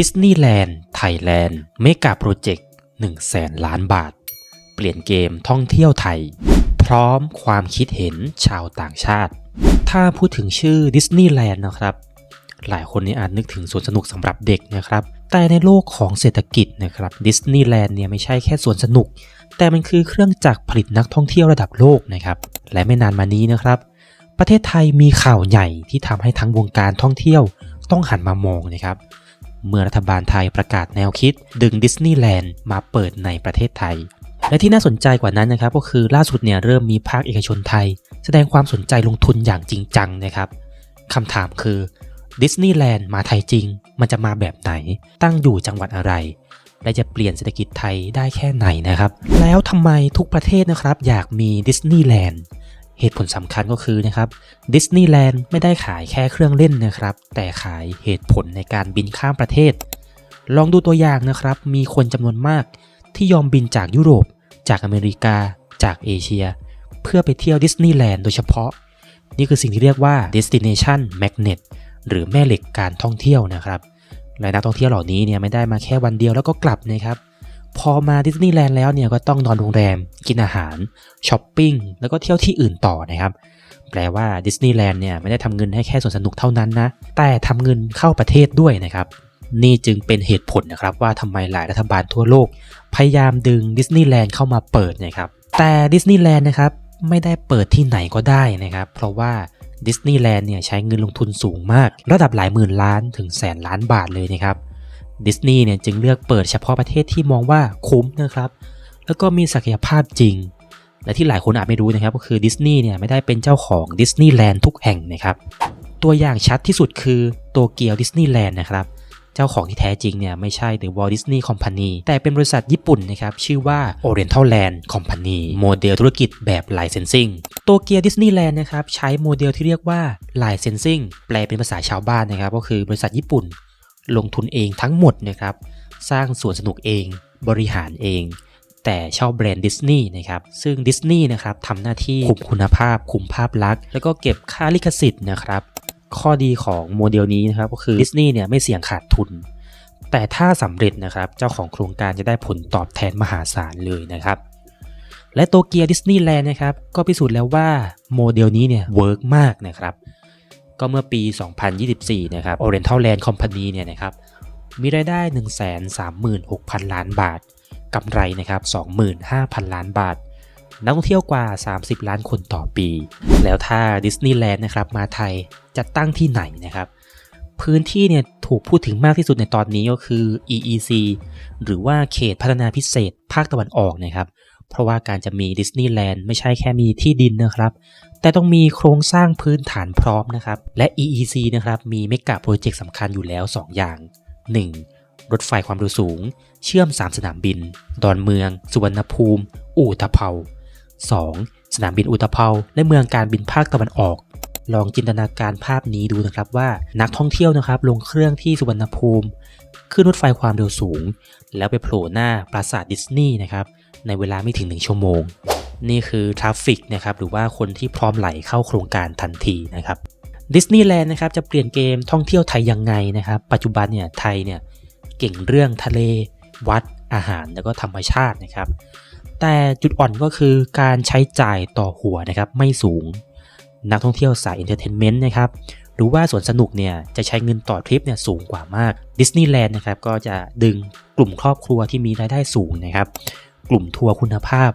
ดิสนีย์แลนด์ไทยแลนด์เมกาโปรเจกต์1แสนล้านบาท เปลี่ยนเกมท่องเที่ยวไทย พร้อมความคิดเห็นชาวต่างชาติ ถ้าพูดถึงชื่อดิสนีย์แลนด์นะครับ หลายคนนี่อาจนึกถึงสวนสนุกสำหรับเด็กนะครับ แต่ในโลกของเศรษฐกิจนะครับดิสนีย์แลนด์เนี่ยไม่ใช่แค่สวนสนุก แต่มันคือเครื่องจักรผลิตนักท่องเที่ยวระดับโลกนะครับ และไม่นานมานี้นะครับประเทศไทยมีข่าวใหญ่ที่ทำให้ทั้งวงการท่องเที่ยวต้องหันมามองนะครับ เมื่อรัฐบาลไทยประกาศแนวคิด ดึงดิสนีย์แลนด์มาเปิดในประเทศไทย และที่น่าสนใจกว่านั้นนะครับก็คือล่าสุดเนี่ยเริ่มมีภาคเอกชนไทย แสดงความสนใจลงทุนอย่างจริงจังนะครับคำถามคือดิสนีย์แลนด์มาไทยจริง มันจะมาแบบไหน ตั้งอยู่จังหวัดอะไร และจะเปลี่ยนเศรษฐกิจไทยได้แค่ไหนนะครับ แล้วทำไมทุกประเทศนะครับอยากมีดิสนีย์แลนด์ เหตุผลสำคัญก็คือนะครับดิสนีย์แลนด์ไม่ได้ขายแค่เครื่องเล่นนะครับ แต่ขายเหตุผลในการบินข้ามประเทศ ลองดูตัวอย่างนะครับ มีคนจำนวนมากที่ยอมบินจากยุโรป จากอเมริกา จากเอเชีย เพื่อไปเที่ยวดิสนีย์แลนด์โดยเฉพาะ นี่คือสิ่งที่เรียกว่า destination magnet หรือแม่เหล็กการท่องเที่ยวนะครับและนักท่องเที่ยวเหล่านี้เนี่ยไม่ได้มาแค่วันเดียวแล้วก็กลับนะครับ พอมาดิสนีย์แลนด์แล้วเนี่ยก็ต้องนอนโรงแรม กินอาหารช้อปปิ้งแล้วก็เที่ยวที่อื่นต่อนะครับ แปลว่าดิสนีย์แลนด์เนี่ยไม่ได้ทำเงินให้แค่สวนสนุกเท่านั้นนะ แต่ทำเงินเข้าประเทศด้วยนะครับ นี่จึงเป็นเหตุผลนะครับว่าทำไมหลายรัฐบาลทั่วโลก พยายามดึงดิสนีย์แลนด์เข้ามาเปิดนะครับ แต่ดิสนีย์แลนด์นะครับไม่ได้เปิดที่ไหนก็ได้นะครับ เพราะว่าดิสนีย์แลนด์เนี่ยใช้เงินลงทุนสูงมาก ระดับหลายหมื่นล้านถึงแสนล้านบาทเลยนะครับ ดิสนีย์เนี่ยจึงเลือกเปิดเฉพาะประเทศที่มองว่าคุ้มนะครับ แล้วก็มีศักยภาพจริง และที่หลายคนอาจไม่รู้นะครับ ก็คือดิสนีย์เนี่ยไม่ได้เป็นเจ้าของดิสนีย์แลนด์ทุกแห่งนะครับ ตัวอย่างชัดที่สุดคือโตเกียวดิสนีย์แลนด์นะครับ เจ้าของที่แท้จริงเนี่ยไม่ใช่ The Walt Disney Company แต่เป็นบริษัทญี่ปุ่นนะครับ ชื่อว่า Oriental Land Company โมเดลธุรกิจแบบ Licensing โตเกียวดิสนีย์แลนด์นะครับใช้โมเดลที่เรียกว่า Licensing แปลเป็นภาษาชาวบ้านนะครับ ก็คือบริษัทญี่ปุ่น ลงทุนเองทั้งหมดนะครับ สร้างสวนสนุกเอง บริหารเอง แต่เช่าแบรนด์ดิสนีย์นะครับ ซึ่งดิสนีย์นะครับทำหน้าที่คุมคุณภาพ คุมภาพลักษณ์ แล้วก็เก็บค่าลิขสิทธิ์นะครับ ข้อดีของโมเดลนี้นะครับก็คือดิสนีย์เนี่ยไม่เสี่ยงขาดทุน แต่ถ้าสำเร็จนะครับเจ้าของโครงการจะได้ผลตอบแทนมหาศาลเลยนะครับและโตเกียวดิสนีย์แลนด์นะครับก็พิสูจน์แล้วว่าโมเดลนี้เนี่ยเวิร์กมากนะครับ ก็เมื่อปี 2024 นะครับ Oriental Land Company เนี่ยนะครับ มีรายได้ 136,000 ล้านบาท กำไรนะครับ 25,000 ล้านบาท นักท่องเที่ยวกว่า 30 ล้านคนต่อปี แล้วถ้าดิสนีย์แลนด์นะครับ มาไทยจะตั้งที่ไหนนะครับ พื้นที่เนี่ยถูกพูดถึงมากที่สุดในตอนนี้ก็คือ EEC หรือว่าเขตพัฒนาพิเศษภาคตะวันออกนะครับ เพราะว่าการจะมีดิสนีย์แลนด์ไม่ใช่แค่มีที่ดินนะครับ แต่ต้องมีโครงสร้างพื้นฐานพร้อมนะครับ และ EEC นะครับมีเมกะโปรเจกต์สำคัญอยู่แล้ว 2 อย่าง 1. รถไฟความเร็วสูง เชื่อม 3 สนามบิน ดอนเมือง สุวรรณภูมิ อู่ตะเภา 2. สนามบินอุตภเปาและเมืองการบินภาคตะวันออกลองจินตนาการภาพนี้ดูนะครับว่านักท่องเที่ยวนะครับลงเครื่องที่สุวรรณภูมิ ขึ้นรถไฟความเร็วสูง แล้วไปโผล่หน้าปราสาทดิสนีย์นะครับ ในเวลาไม่ถึง 1 ชั่วโมง นี่คือทราฟฟิกนะครับหรือว่าคนที่พร้อมไหลเข้าโครงการทันทีนะครับดิสนีย์แลนด์นะครับจะเปลี่ยนเกมท่องเที่ยวไทยยังไงนะครับ ปัจจุบันเนี่ยไทยเนี่ยเก่งเรื่องทะเล วัดอาหารแล้วก็ธรรมชาตินะครับ แต่จุดอ่อนก็คือการใช้จ่ายต่อหัวนะครับไม่สูง นักท่องเที่ยวสายเอนเตอร์เทนเมนต์นะครับหรือว่าสวนสนุกเนี่ยจะใช้เงินต่อทริปเนี่ยสูงกว่ามากดิสนีย์แลนด์นะครับก็จะดึงกลุ่มครอบครัวที่มีรายได้สูงนะครับ กลุ่มทัวร์คุณภาพ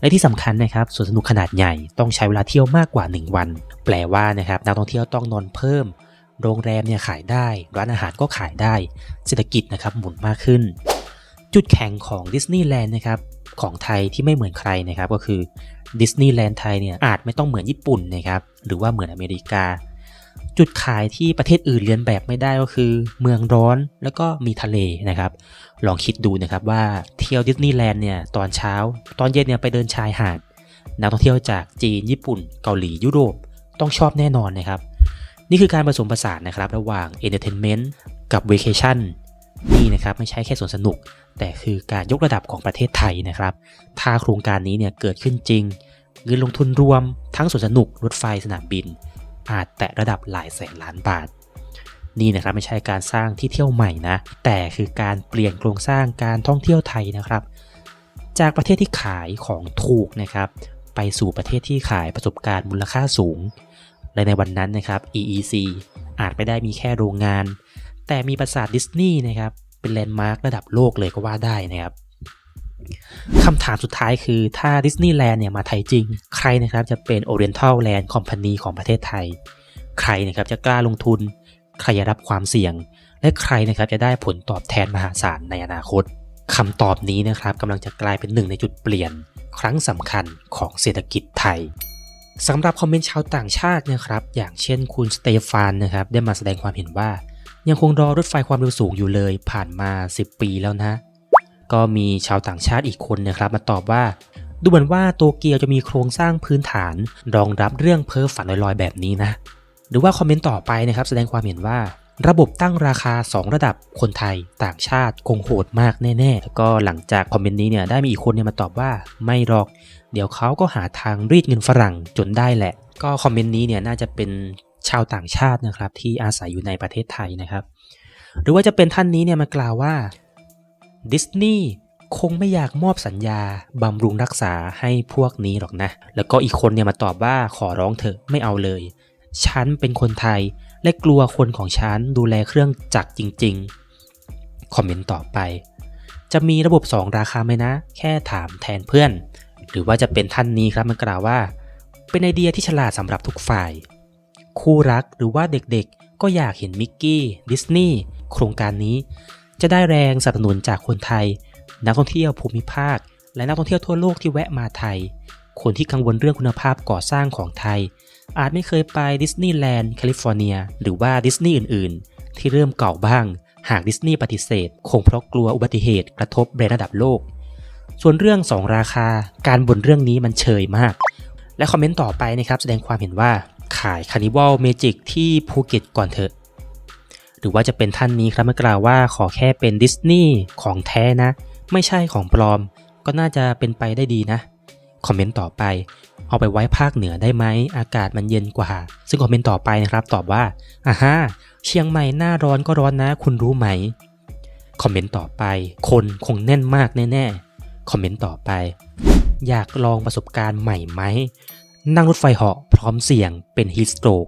และที่สำคัญนะครับสวนสนุกขนาดใหญ่ต้องใช้เวลาเที่ยวมากกว่า 1 วัน แปลว่านะครับนักท่องเที่ยวต้องนอนเพิ่ม โรงแรมเนี่ยขายได้ ร้านอาหารก็ขายได้ เศรษฐกิจนะครับหมุนมากขึ้น จุดแข็งของดิสนีย์แลนด์นะครับของไทยที่ไม่เหมือนใครนะครับก็คือดิสนีย์แลนด์ไทยเนี่ยอาจไม่ต้องเหมือนญี่ปุ่นนะครับหรือว่าเหมือนอเมริกา จุดขายที่ประเทศอื่นเรียนแบบไม่ได้ก็คือ เมืองร้อนแล้วก็มีทะเลนะครับ ลองคิดดูนะครับว่าเที่ยวดิสนีย์แลนด์เนี่ยตอนเช้า ตอนเย็นเนี่ยไปเดินชายหาดนักท่องเที่ยวจากจีน ญี่ปุ่น เกาหลียุโรปต้องชอบแน่นอนนะครับ นี่คือการผสมผสานนะครับระหว่าง Entertainment กับ Vacation นี่นะครับไม่ใช่แค่สวนสนุก แต่คือการยกระดับของประเทศไทยนะครับ ถ้าโครงการนี้เนี่ยเกิดขึ้นจริงเงินลงทุนรวม ทั้งสวนสนุกรถไฟสนามบิน อาจแตะระดับหลายแสนล้านบาท นี่นะครับไม่ใช่การสร้างที่เที่ยวใหม่นะ แต่คือการเปลี่ยนโครงสร้างการท่องเที่ยวไทยนะครับ จากประเทศที่ขายของถูกนะครับ ไปสู่ประเทศที่ขายประสบการณ์มูลค่าสูง และในวันนั้นนะครับ EEC อาจไม่ได้มีแค่โรงงาน แต่มีปราสาทดิสนีย์นะครับ เป็นแลนด์มาร์คระดับโลกเลยก็ว่าได้นะครับ คำถามสุดท้ายคือถ้าดิสนีย์แลนด์เนี่ยมาไทยจริง ใครนะครับจะเป็น Oriental Land Company ของประเทศไทย ใครนะครับจะกล้าลงทุน ใครจะรับความเสี่ยง และใครนะครับจะได้ผลตอบแทนมหาศาลในอนาคตคำตอบนี้นะครับกำลังจะกลายเป็นหนึ่งในจุดเปลี่ยน ครั้งสำคัญของเศรษฐกิจไทยสำหรับคอมเมนต์ชาวต่างชาตินะครับ อย่างเช่นคุณสเตฟานนะครับได้มาแสดงความเห็นว่า ยังคงรอรถไฟความเร็วสูงอยู่เลยผ่านมา 10 ปีแล้วนะ ก็มีชาวต่างชาติอีกคนนะครับมาตอบว่า ดูเหมือนว่าโตเกียวจะมีโครงสร้างพื้นฐาน รองรับเรื่องเพ้อฝันลอยๆแบบนี้นะ หรือว่าคอมเมนต์ต่อไปนะครับแสดงความเห็นว่าระบบตั้งราคา 2 ระดับคนไทยต่างชาติคงโหดมากแน่ๆ แล้วก็หลังจากคอมเมนต์นี้เนี่ยได้มีอีกคนเนี่ยมาตอบว่าไม่หรอก เดี๋ยวเขาก็หาทางรีดเงินฝรั่งจนได้แหละ ก็คอมเมนต์นี้เนี่ยน่าจะเป็นชาวต่างชาตินะครับที่อาศัยอยู่ในประเทศไทยนะครับ หรือว่าจะเป็นท่านนี้เนี่ยมากล่าวว่า ดิสนีย์คงไม่อยากมอบสัญญาบำรุงรักษาให้พวกนี้หรอกนะ แล้วก็อีกคนเนี่ยมาตอบว่าขอร้องเถอะไม่เอาเลย ฉันเป็นคนไทยและกลัวคนของฉันดูแลเครื่องจักรจริง ๆ คอมเมนต์ต่อไป จะมีระบบ 2 ราคาไหมนะ แค่ถามแทนเพื่อน หรือว่าจะเป็นท่านนี้ครับมันกล่าวว่า เป็นไอเดียที่ฉลาดสำหรับทุกฝ่าย คู่รักหรือว่าเด็กๆ ก็อยากเห็นมิกกี้ดิสนีย์โครงการนี้ จะได้แรงสนับสนุนจากคนไทย นักท่องเที่ยวภูมิภาค และนักท่องเที่ยวทั่วโลกที่แวะมาไทย คนที่กังวลเรื่องคุณภาพก่อสร้างของไทย อาจไม่เคยไปดิสนีย์แลนด์แคลิฟอร์เนีย หรือว่าดิสนีย์อื่น ๆ ที่เริ่มเก่าบ้าง หากดิสนีย์ปฏิเสธ คงเพราะกลัวอุบัติเหตุกระทบแบรนด์ระดับโลก ส่วนเรื่อง 2 ราคา การบ่นเรื่องนี้มันเชยมาก และคอมเมนต์ต่อไปนะครับแสดงความเห็นว่าขายคานิวัลเมจิกที่ภูเก็ตก่อนเถอะ หรือว่าจะเป็นท่านนี้ครับเมากล่าวว่าขอแค่เป็นดิสนีย์ของแท้นะ ไม่ใช่ของปลอม ก็น่าจะเป็นไปได้ดีนะ คอมเมนต์ต่อไป เอาไปไว้ภาคเหนือได้ไหมอากาศมันเย็นกว่า ซึ่งคอมเมนต์ต่อไปนะครับ ตอบว่าอ่าฮะเชียงใหม่หน้าร้อนก็ร้อนนะ คุณรู้ไหม คอมเมนต์ต่อไป คนคงแน่นมากแน่ๆ คอมเมนต์ต่อไป อยากลองประสบการณ์ใหม่ไหมนั่งรถไฟเหาะพร้อมเสี่ยงเป็นฮีสโตรก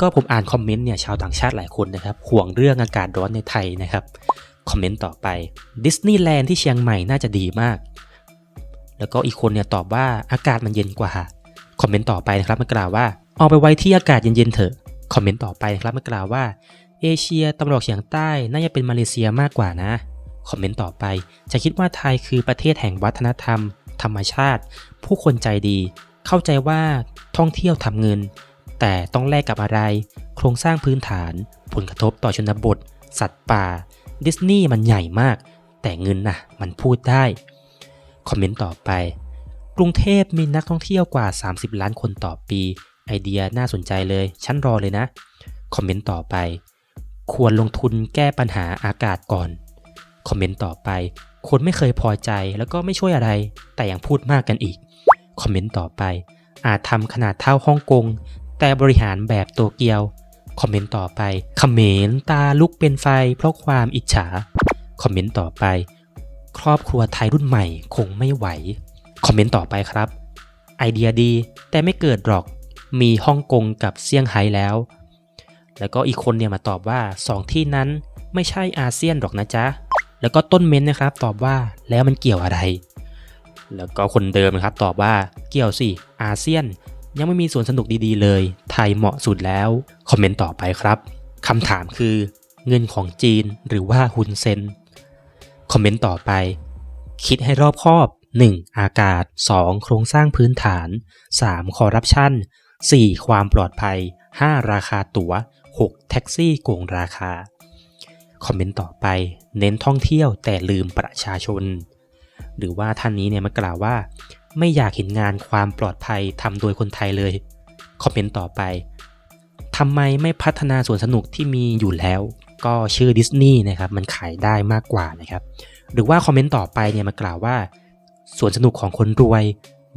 ก็ผมอ่านคอมเมนต์เนี่ยชาวต่างชาติหลายคนนะครับห่วงเรื่องอากาศร้อนในไทยนะครับคอมเมนต์ต่อไปดิสนีย์แลนด์ที่เชียงใหม่น่าจะดีมาก แล้วก็อีกคนเนี่ยตอบว่าอากาศมันเย็นกว่าคอมเมนต์ต่อไปนะครับมันกล่าวว่าเอาไปไว้ที่อากาศเย็นๆเถอะคอมเมนต์ต่อไปนะครับมันกล่าวว่าเอเชียตะวันออกเฉียงใต้น่าจะเป็นมาเลเซียมากกว่านะคอมเมนต์ต่อไป จะคิดว่าไทยคือประเทศแห่งวัฒนธรรม ธรรมชาติ ผู้คนใจดี เข้าใจว่าท่องเที่ยวทำเงิน แต่ต้องแลกกับอะไร โครงสร้างพื้นฐาน ผลกระทบต่อชนบท สัตว์ป่า ดิสนีย์มันใหญ่มาก แต่เงินน่ะ มันพูดได้ คอมเมนต์ต่อไป กรุงเทพมีนักท่องเที่ยวกว่า 30 ล้านคนต่อปี ไอเดียน่าสนใจเลย ฉันรอเลยนะ คอมเมนต์ต่อไป ควรลงทุนแก้ปัญหาอากาศก่อน คอมเมนต์ต่อไป คนไม่เคยพอใจแล้วก็ไม่ช่วยอะไร แต่ยังพูดมากกันอีก คอมเมนต์ต่อไปอาจทำขนาดเท่าฮ่องกง แต่บริหารแบบโตเกียว คอมเมนต์ต่อไปเขมรตาลุกเป็นไฟเพราะความอิจฉา คอมเมนต์ต่อไป ครอบครัวไทยรุ่นใหม่คงไม่ไหว คอมเมนต์ต่อไปครับ ไอเดียดี แต่ไม่เกิดหรอก มีฮ่องกงกับเซี่ยงไฮ้แล้ว แล้วก็อีกคนเนี่ยมาตอบว่า 2 ที่นั้นไม่ใช่อาเซียนหรอกนะจ๊ะ แล้วก็ต้นเม้นนะครับตอบว่าแล้วมันเกี่ยวอะไร แล้วก็คนเดิมนะครับตอบว่าเกี่ยวสิอาเซียน ยังไม่มีสวนสนุกดีๆเลย ไทยเหมาะสุดแล้ว คอมเมนต์ต่อไปครับคำถามคือ เงินของจีนหรือว่าฮุนเซนคอมเมนต์ต่อไป คิดให้รอบคอบ 1. อากาศ 2. โครงสร้างพื้นฐาน 3. คอร์รัปชัน 4. ความปลอดภัย 5. ราคาตั๋ว 6. แท็กซี่โกงราคา คอมเมนต์ต่อไป เน้นท่องเที่ยวแต่ลืมประชาชน หรือว่าท่านนี้เนี่ยมากล่าวว่า ไม่อยากเห็นงานความปลอดภัยทำโดยคนไทยเลย คอมเมนต์ต่อไปทำไมไม่พัฒนาสวนสนุกที่มีอยู่แล้ว ก็ชื่อดิสนีย์นะครับมันขายได้มากกว่านะครับ หรือว่าคอมเมนต์ต่อไปเนี่ยมากล่าวว่าสวนสนุกของคนรวย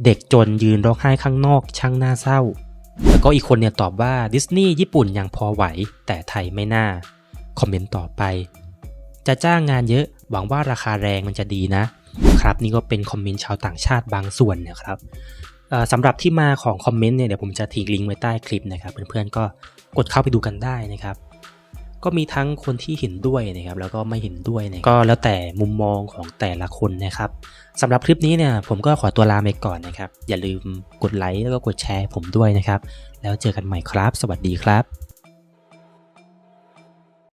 เด็กจนยืนร้องไห้ข้างนอกช่างน่าเศร้า แล้วก็อีกคนเนี่ยตอบว่าดิสนีย์ญี่ปุ่นยังพอไหว แต่ไทยไม่น่า คอมเมนต์ต่อไป จะจ้างงานเยอะหวังว่าราคาแรงมันจะดีนะ ครับนี่ก็เป็นคอมเมนต์ชาวต่างชาติบางส่วนนะครับสำหรับที่มาของคอมเมนต์เนี่ยเดี๋ยวผมจะทิ้งลิงก์ไว้ใต้คลิปนะครับเพื่อนๆก็กดเข้าไปดูกันได้นะครับ ก็มีทั้งคนที่เห็นด้วยนะครับแล้วก็ไม่เห็นด้วยนะก็แล้วแต่มุมมองของแต่ละคนนะครับสำหรับคลิปนี้เนี่ยผมก็ขอตัวลาไปก่อนนะครับ อย่าลืมกดไลค์แล้วก็กดแชร์ผมด้วยนะครับ แล้วเจอกันใหม่ครับ สวัสดีครับ